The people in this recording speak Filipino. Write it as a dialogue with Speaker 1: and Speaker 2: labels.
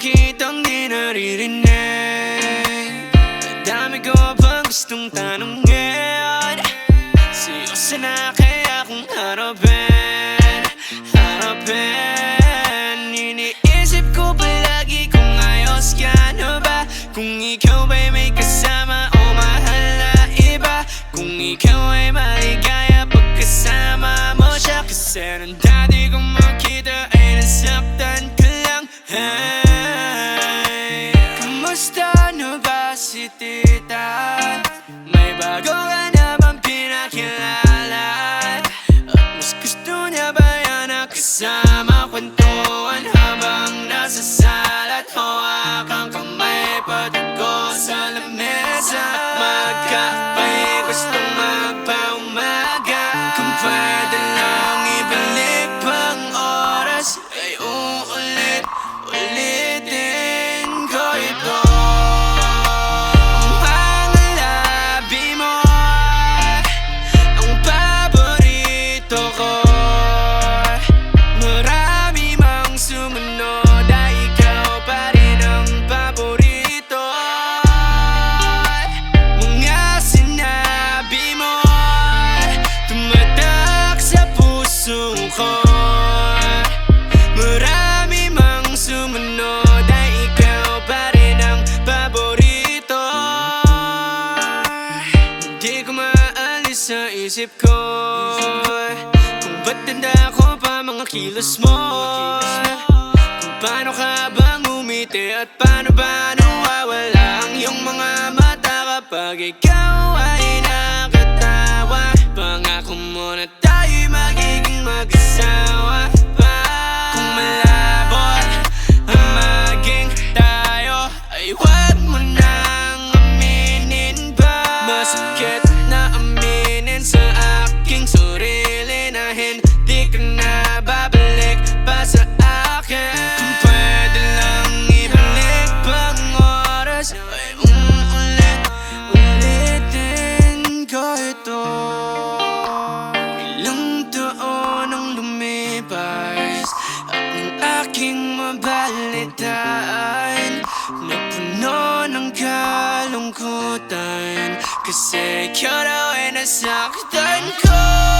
Speaker 1: kitang di naririnig Ang dami ko pag gustong tanong Minsan ang dati kong makita ay nasaktan ka lang Ay, kamusta na ba si tita? May bagong sa isip ko. Kung ba't tanda ko pa mga kilos mo? Kung paano ka bang umiti at paano ba nawawala Ang iyong mga mata kapag ikaw ay daan Na puno ng kalungkutan. Kasi ikaw raw ay nasaktan ko.